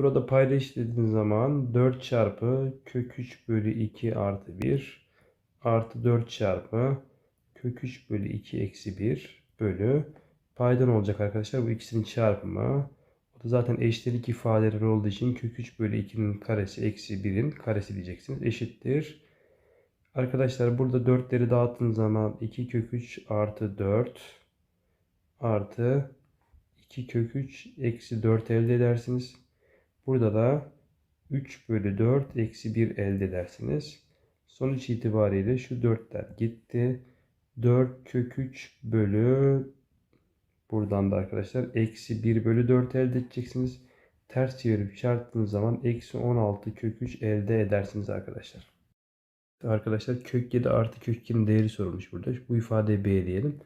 Burada payda işlediğiniz zaman 4 çarpı kök 3 bölü 2 artı 1 artı 4 çarpı kök 3 bölü 2 eksi 1 bölü payda ne olacak arkadaşlar? Bu ikisinin çarpımı. O da zaten eşitlik ifadeleri olduğu için kök 3 bölü 2'nin karesi eksi 1'in karesi diyeceksiniz. Eşittir. Arkadaşlar burada 4'leri dağıttığınız zaman 2 kök 3 artı 4 artı 2 kök 3 eksi 4 elde edersiniz. Burada da 3 bölü 4 eksi 1 elde edersiniz. Sonuç itibariyle şu 4'ler gitti. 4 kök 3 bölü buradan da arkadaşlar eksi 1 bölü 4 elde edeceksiniz. Ters çevirip çarptığınız zaman eksi 16 kök 3 elde edersiniz arkadaşlar. Arkadaşlar kök 7 artı kök 2'nin değeri sorulmuş burada. Bu ifadeye B diyelim.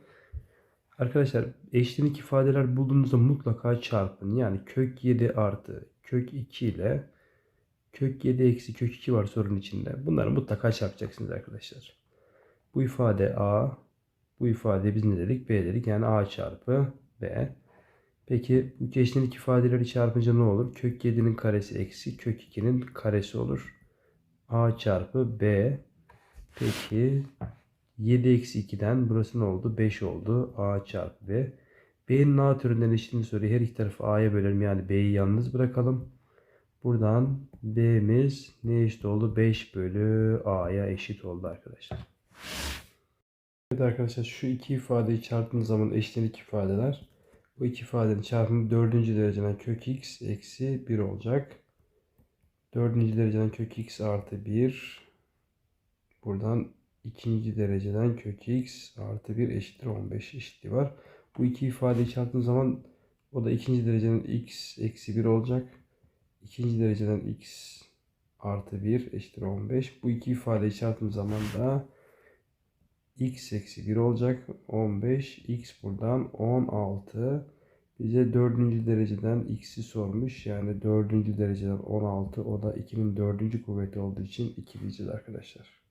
Arkadaşlar eşlenik ifadeler bulduğunuzda mutlaka çarpın. Yani kök 7 artı kök 2 ile kök 7 eksi kök 2 var sorunun içinde. Bunları mutlaka çarpacaksınız arkadaşlar. Bu ifade A. Bu ifade biz ne dedik? B dedik. Yani A çarpı B. Peki bu eşlenik ifadeleri çarpınca ne olur? Kök 7'nin karesi eksi kök 2'nin karesi olur. A çarpı B. Peki 7 eksi 2'den burası ne oldu? 5 oldu. A çarpı B. B'nin A türünden eşitliğini soruyor. Her iki tarafı A'ya bölelim. Yani B'yi yalnız bırakalım. Buradan B'miz ne eşit oldu? 5 bölü A'ya eşit oldu arkadaşlar. Evet arkadaşlar şu iki ifadeyi çarptığınız zaman eşlenik ifadeler. Bu iki ifadenin çarpımı dördüncü dereceden kök x eksi 1 olacak. Dördüncü dereceden kök x artı 1. Buradan ikinci dereceden kök x artı 1 eşittir 15 eşitliği var. Bu iki ifadeyi çarptığım zaman o da ikinci dereceden x eksi 1 olacak. İkinci dereceden x artı 1 eşittir 15. Bu iki ifadeyi çarptığım zaman da x eksi 1 olacak. 15 x buradan 16. Bize dördüncü dereceden x'i sormuş. Yani dördüncü dereceden 16. O da 2'nin dördüncü kuvveti olduğu için 2 diyeceğiz arkadaşlar.